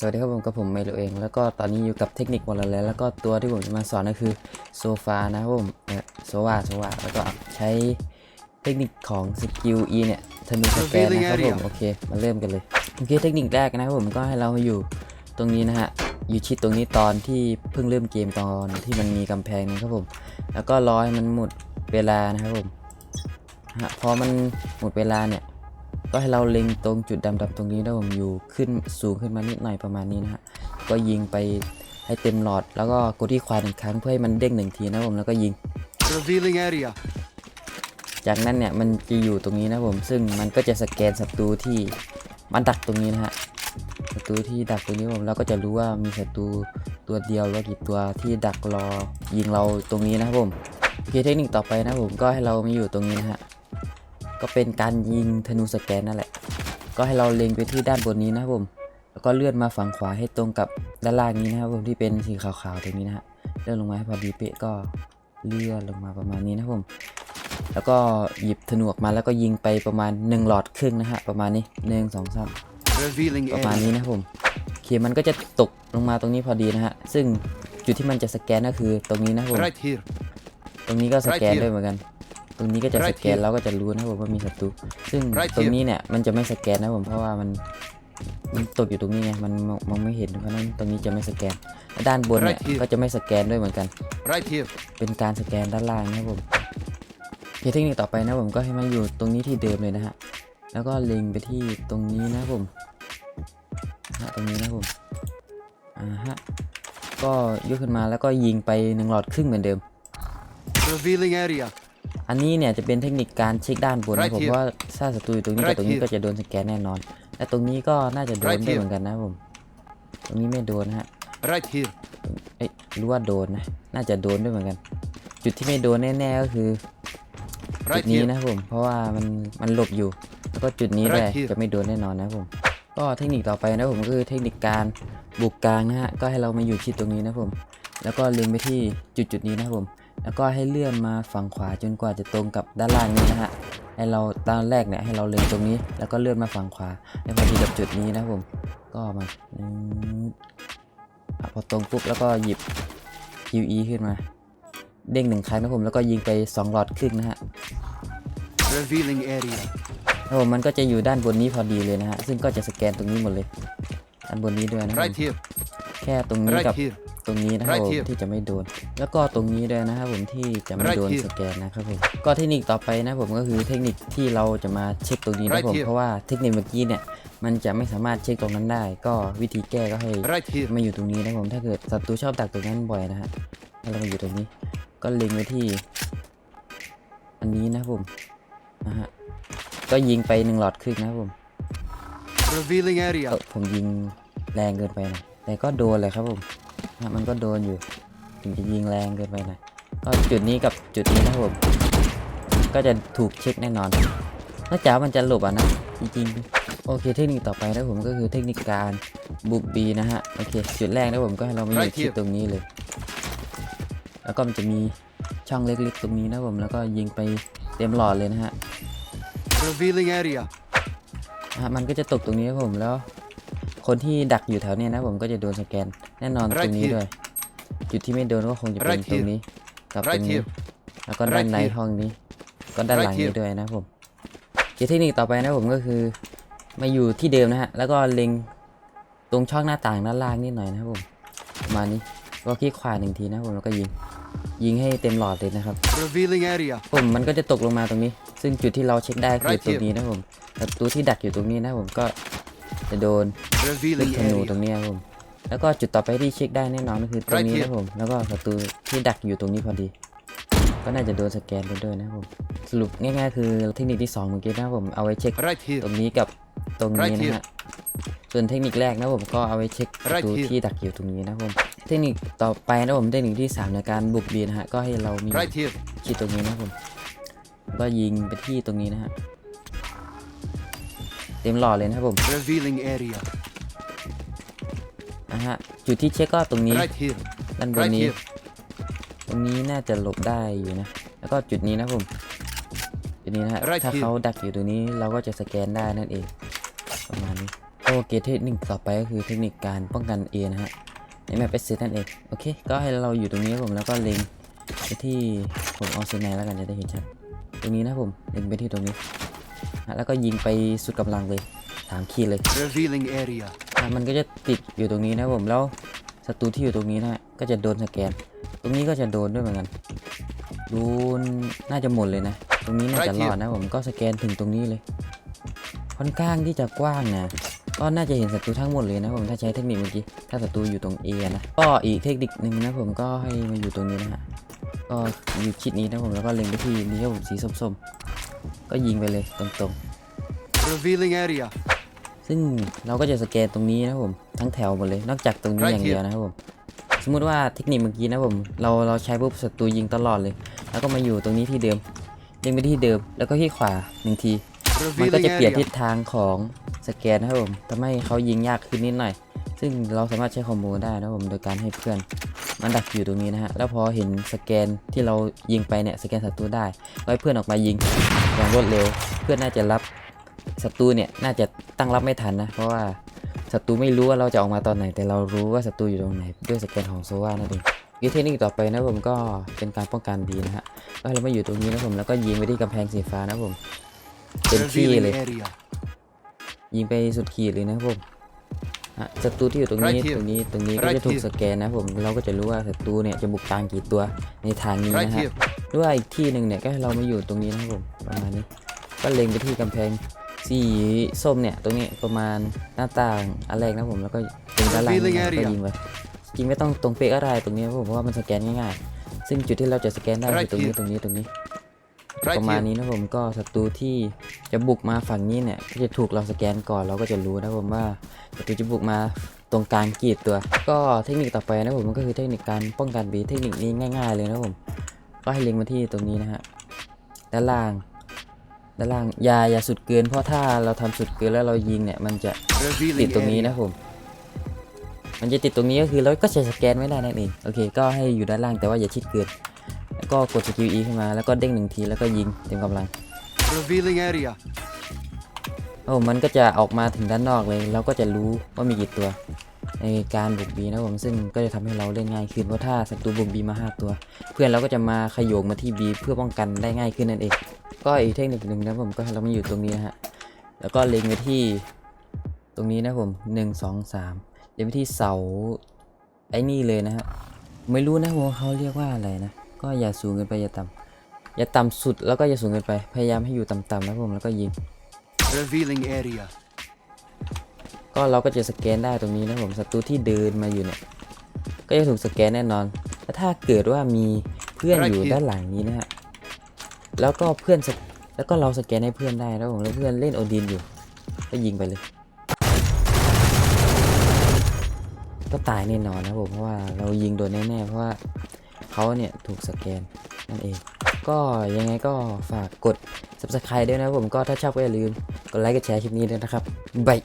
สวัสดีครับผมกับผมเมโลเอง แล้วก็ตอนนี้อยู่กับเทคนิควอลเลนแล้วก็ตัวที่ผมจะมาสอนก็คือโซฟานะครับผมเนี่ยโซวาโซวาแล้วก็ใช้เทคนิคของสกิล E เนี่ยธนูสแกนนะครับผมโอเคมาเริ่มกันเลยโอเคเทคนิคแรกนะครับผมก็ให้เรามาอยู่ตรงนี้นะฮะอยู่ชิดตรงนี้ตอนที่เพิ่งเริ่มเกมตอนที่มันมีกำแพงนะครับผมแล้วก็รอให้มันหมดเวลานะครับผมฮะพอมันหมดเวลาเนี่ย ก็ให้เราเล็งตรงจุดดำๆตรงนี้นะผมอยู่ขึ้นสูงขึ้นมานิดหน่อยประมาณนี้นะฮะก็ยิงไปให้เต็มหลอด แล้วก็กดที่ควายหนึ่งครั้งเพื่อให้มันเด้งหนึ่งทีนะผมแล้วก็ยิง Revealing area. จากนั้นเนี่ยมันจะอยู่ตรงนี้นะผมซึ่งมันก็จะสแกนศัตรูที่มันดักตรงนี้นะฮะศัตรูที่ดักตรงนี้ผมเราก็จะรู้ว่ามีศัตรูตัวเดียวหรือว่ากี่ตัวที่ดักรอยิงเราตรงนี้นะครับผมโอเคเทคนิคต่อไปนะผมก็ให้เรามาอยู่ตรงนี้นะฮะ ก็เป็นการยิงธนูสแกนนั่นแหละ ก็ให้เราเล็งไปที่ด้านบนนี้นะครับผม แล้วก็เลื่อนมาฝั่งขวาให้ตรงกับด้านล่างนี้นะครับผมที่เป็นสีขาวๆตรงนี้นะฮะ เลื่อนลงมาให้พอดีเป๊ะก็เลื่อนลงมาประมาณนี้นะครับผม แล้วก็หยิบธนูออกมาแล้วก็ยิงไปประมาณ 1 หลอดครึ่งนะฮะประมาณนี้หนึ่งสองสาม Revealing ประมาณ area. นี้นะครับผมโอเคมันก็จะตกลงมาตรงนี้พอดีนะฮะ ซึ่งจุดที่มันจะสแกนก็คือตรงนี้นะครับผม Right here. ตรงนี้ก็สแกน Right here ด้วยเหมือนกัน ตรงนี้ก็จะส Right แกน here แล้วก็จะรู้นะครับผมว่ามีศัตรูซึ่ง Right ตรง here นี้เนี่ยมันจะไม่สแกนนะครับผมเพราะว่ามันมันตกอยู่ตรงนี้ไงมันมองมองไม่เห็นเพราะฉะนั้นตรงนี้จะไม่สแกนและด้านบนเนี่ย Right here ก็จะไม่สแกนด้วยเหมือนกัน Right here. เป็นการสแกนด้านล่างนะครับผมโอเคเทคนิคต่อไปนะผมก็ให้มาอยู่ตรงนี้ที่เดิมเลยนะฮะแล้วก็เล็งไปที่ตรงนี้นะครับผมฮะตรงนี้นะครับผมอ่าฮะก็ยกขึ้นมาแล้วก็ยิงไปหนึ่งหลอดครึ่งเหมือนเดิม Revealing area. อันนี้เนี่ยจะเป็นเทคนิคการเช็คด้านบนนะ Right ผม here ว่าถ้าศัตรูอยู่ตรงนี้ Right กับตรงนี้ here ก็จะโดนสแกนแน่นอนและตรงนี้ก็น่าจะโดน Right ด้วย here เหมือนกันนะผม ตรงนี้ไม่โดนนะฮะ Right here. เอ้ยรู้ว่าโดนนะ น่าจะโดนด้วยเหมือนกัน จุดที่ไม่โดนแน่ๆก็คือจุ Right ดนี้ here. นะครับผม เพราะว่ามันมันหลบอยู่ แล้วก็จุดนี้ด้วย Right here จะไม่โดนแน่นอนนะครับผม ก็เทคนิคต่อไปนะครับผมก็คือเทคนิคการบุกกลางนะฮะ ก็ให้เรามาอยู่ที่ตรงนี้นะครับผม แล้วก็เล็งไปที่จุดจุดๆนี้นะครับผม แล้วก็ให้เลื่อนมาฝั่งขวาจนกว่าจะตรงกับด้านล่างนี้นะฮะให้เราตอนแรกเนี่ยให้เราเล็งตรงนี้ แล้วก็เลื่อนมาฝั่งขวาให้พอดีกับจุดนี้นะครับผมก็มาอืมอะพอตรงปุ๊บแล้วก็หยิบ QE ขึ้นมา เด้งหนึ่งครั้งนะครับผมแล้วก็ยิงไปสองหลอดครึ่งนะฮะ Revealing area. ครับผมมันก็จะอยู่ด้านบนนี้พอดีเลยนะฮะซึ่งก็จะสแกนตรงนี้หมดเลยด้านบนนี้ด้วยนะครับ Right here. แค่ตรงนี้ Right กับ here. ตรงนี้นะครับ Right ผม here ที่จะไม่โดน แล้วก็ตรงนี้ด้วยนะครับผมที่จะไม่ Right โดน here สแกนนะครับผมก็เทคนิคต่อไปนะผมก็คือเทคนิคที่เราจะมาเช็คตรงนี้นะ Right ผม here เพราะว่าเทคนิคเมื่อกี้เนี่ยมันจะไม่สามารถเช็คตรงนั้นได้ ก็วิธีแก้ก็ให้ Right here. มาอยู่ตรงนี้นะผมถ้าเกิดศัตรูชอบดักตรงนั้นบ่อยนะฮะให้เรามาอยู่ตรงนี้ ก็เล็งไว้ที่ อันนี้นะครับผมนะฮะก็ยิงไปหนึ่งหลอดครึ่งนะครับผม Revealing area. เออผมยิงแรงเกินไปหนะแต่ก็โดนเลยครับผม นะมันก็โดนอยู่ ถึงจะยิงแรงเกินไปหนะก็จุดนี้กับจุดนี้นะครับผม ก็จะถูกเช็คแน่นอนนอกจากมันจะหลบอะนะ จริงๆ โอเค เทคนิคต่อไปนะผมก็คือเทคนิคการบุกบีนะฮะ โอเค จุดแรกนะผมก็ให้เรามาอยู่ Right ที่ here ตรงนี้เลย แล้วก็มันจะมีช่องเล็กๆตรงนี้นะผม แล้วก็ยิงไปเต็มหลอดเลยนะฮะ Revealing area. นะฮะมันก็จะตกตรงนี้ครับผมแล้ว คนที่ดักอยู่แถวเนี้ยนะผมก็จะโดนสแกน แน่นอนต Right รงนี้ here ด้วย จุดที่ไม่โดนก็คงจะเป็น Right ตรง here นี้กับตร Right งนี้ here แล้วก็ด้าน Right ใน here ห้องนี้ ก็ด้านหลัง Right นี้ here ด้วยนะครับผมเเทคนิคต่อไปนะผมก็คือ มาอยู่ที่เดิมนะฮะ แล้วก็เล็งตรงช่องหน้าต่างด้านล่างนิดหน่อยนะครับผมประมาณนี้ก็คลิกขวาหนึ่งทีนะครับผมแล้วก็ยิงยิงให้เต็มหลอดเลยนะครับ Revealing area. ผมมันก็จะตกลงมาตรงนี้ ซึ่งจุดที่เราเช็คได้คือ Right ตรง here นี้นะผมแต่ตัวที่ดักอยู่ตรงนี้นะผมก็ จะโดนลูก Revealing ธนูตร area. งนี้ครับผมแล้วก็จุดต่อไปที่เช็คได้แน่นอนก็คือตรง Right นี้ here นะผมแล้วก็ศัตรูที่ดักอยู่ตรงนี้พอดี ก็น่าจะโดนสแกนไปด้วยนะครับผมสรุปง่ายๆคือเทคนิคที่2เมื่อกี้นะครับผมเอาไว้เช็ค Right here. ตรงนี้กับตรงนี้ Right นะ here ฮะส่วนเทคนิคแรกนะผมก็เอาไว้เช็คศั Right ตรู here ที่ดักอยู่ตรงนี้นะครับผมเทคนิคต่อไปนะผมเทคนิคที่ 3 ในการบุกบีนะฮะก็ให้เรามี Right here. ที่ตรงนี้นะครับผมก็ยิงไปที่ตรงนี้นะฮะ เต็มหลอดเลยนะครับผม Revealing area. นะฮะจุดที่เช็คก็ตรงนี้ Right here. ด้านบน Right นี้ here. ตรงนี้น่าจะหลบได้อยู่นะ แล้วก็จุดนี้นะผม จุดนี้นะฮะ Right ถ้า here เขาดักอยู่ตรงนี้เราก็จะสแกนได้นั่นเอง ประมาณนี้ โอโอเคเทคนิคต่อไปก็คือเทคนิคการป้องกัน A นะฮะ ในแมปเอสนั่นเอง โอเค ก็ให้เราอยู่ตรงนี้ครับผม แล้วก็เล็งไปที่ผมเอาเซนไนแล้วกันจะได้เห็นชัด ตรงนี้นะผม เล็งไปที่ตรงนี้ฮะ แล้วก็ยิงไปสุดกำลังเลยถามขีดเลย Revealing area. อะมันก็จะติดอยู่ตรงนี้นะผมแล้วศัตรูที่อยู่ตรงนี้นะฮะก็จะโดนสแกน ตรงนี้ก็จะโดนด้วยเหมือนกันโดนน่าจะหมดเลยนะ ตรงนี้น่าจะรอดนะผมก็สแกนถึงตรงนี้เลย ค่อนข้างที่จะกว้างนะก็น่าจะเห็นศัตรูทั้งหมดเลยนะผมถ้าใช้เทคนิคเมื่อกี้ถ้าศัตรูอยู่ตรง A นะก็อีกเทคนิคหนึ่งนะผมก็ให้มาอยู่ตรงนี้นะฮะก็อยู่ชิดนี้นะผมแล้วก็เล็งไปที่นี้ครับผมสีส้มๆ ก็ยิงไปเลยตรงๆ Revealing area. ซึ่งเราก็จะสแกนตรงนี้นะครับผม ทั้งแถวหมดเลย นอกจากตรงนี้ Right อย่างเดียวนะครับผม สมมุติว่าเทคนิคเมื่อกี้นะผม เราเราใช้ปุ๊บศัตรูยิงตลอดเลย แล้วก็มาอยู่ตรงนี้ที่เดิมยิงไปที่เดิม แล้วก็ที่ขวาหนึ่งที มันก็ Revealing จะเปลี่ยนทิศ area. ทางของสแกนนะครับผมทำให้เขายิงยากขึ้นนิดหน่อย ซึ่งเราสามารถใช้คอมโบได้นะครับผม โดยการให้เพื่อน มันดักอยู่ตรงนี้นะฮะ แล้วพอเห็นสแกนที่เรายิงไปเนี่ย สแกนศัตรูได้ก็ให้เพื่อนออกมายิงอย่างรวดเร็ว เพื่อนน่าจะรับศัตรูเนี่ย น่าจะตั้งรับไม่ทันนะ เพราะว่าศัตรูไม่รู้ว่าเราจะออกมาตอนไหน แต่เรารู้ว่าศัตรูอยู่ตรงไหน ด้วยสแกนของโซวานั่นเองวิธีเทคนิคต่อไปนะผมก็เป็นการป้องกันดีนะฮะก็ให้เรามาอยู่ตรงนี้นะผมแล้วก็ยิงไปที่กำแพงสีฟ้านะผมเต็มที่เลย Revealing area. ยิงไปสุดขีดเลยนะครับผมฮะ ศัตรูที่อยู่ตรงนี้ Right here ตรงนี้ ตรงนี้ก็จะ Right ถูก here สแกนนะครับผม เราก็จะรู้ว่าศัตรูเนี่ยจะบุกกลางกี่ตัวในทางนี้ Right นะฮะ here. ด้วยอีกที่หนึ่งเนี่ยก็ให้เรามาอยู่ตรงนี้นะครับผมประมาณนี้ ก็เล็งไปที่กำแพงสีส้มเนี่ยตรงนี้ประมาณหน้าต่างอันแรกนะครับผมแล้วก็ตรงด้านล่าง Revealing นะครับก็ area ยิงไปจริงไม่ต้องตรงเป๊ะก็ได้ตรงนี้ครับผมเพราะว่ามันสแกนง่ายๆ ซึ่งจุดที่เราจะสแกนได้คือ Right ตรงนี้ here ตรงนี้ตรงนี้ Right ประมาณ here. นี้นะผมก็ศัตรูที่จะบุกมาฝั่งนี้เนี่ยก็จะถูกเราสแกนก่อนเราก็จะรู้นะผมว่าศัตรูจะบุกมาตรงกลางกี่ตัว ก็เทคนิคต่อไปนะผมมันก็คือเทคนิคการป้องกันบีเทคนิคนี้ง่าย ๆ เลยนะผมก็ให้เล็งมาที่ตรงนี้นะฮะด้านล่างด้านล่างอย่าอย่าสุดเกินเพราะถ้าเราทำสุดเกินแล้วเรายิงเนี่ยมันจะติด Revealing ตรงนี้ area. นะผมมันจะติดตรงนี้ก็คือเราก็จะสแกนไม่ได้นั่นเองโอเค ก็ให้อยู่ด้านล่างแต่ว่าอย่าชิดเกินแล้ว ก็กดสกิล E ขึ้นมาแล้วก็เด้งหนึ่งทีแล้วก็ยิงเต็มกำลัง Revealing area. โอ้มันก็จะออกมาถึงด้านนอกเลย เราก็จะรู้ว่ามีกี่ตัว ในการบุกบีนะผมซึ่งก็จะทำให้เราเล่นง่ายขึ้นเพราะถ้าศัตรูบุกบีมาห้าตัว เพื่อนเราก็จะมาขโยงมาที่บีเพื่อป้องกันได้ง่ายขึ้นนั่นเอง ก็อีกเทคนิคหนึ่งนะผมก็ให้เรามาอยู่ตรงนี้นะฮะแล้วก็เล็งไปที่ตรงนี้นะผมหนึ่งสองสามเล็งไปที่เสาไอ้นี่เลยนะฮะไม่รู้นะว่าเขาเรียกว่าอะไรนะ ก็อย่าสูงเกินไปอย่าต่ำอย่าต่ำสุดแล้วก็อย่าสูงเกินไป พยายามให้อยู่ต่ำๆนะผมแล้วก็ยิง Revealing area. ก็เราก็จะสแกนได้ตรงนี้นะผมศัตรูที่เดินมาอยู่เนี่ยก็จะถูกสแกนแน่นอนแล้วถ้าเกิดว่ามีเพื่อนอยู่ด้านหลังนี้นะฮะแล้วก็เพื่อนสแแล้วก็เราสแกนให้เพื่อนได้แล้วผมแล้วเพื่อนเล่นโอดินอยู่ ก็ยิงไปเลย ก็ตายแน่นอนนะผมเพราะว่าเรายิงโดนแน่ๆเพราะว่า เขาเนี่ยถูกสแกนนั่นเอง ก็ยังไงก็ฝากกด subscribe ด้วยนะผมก็ถ้าชอบก็อย่าลืมกดไลค์กดแชร์คลิปนี้ด้วยนะครับบาย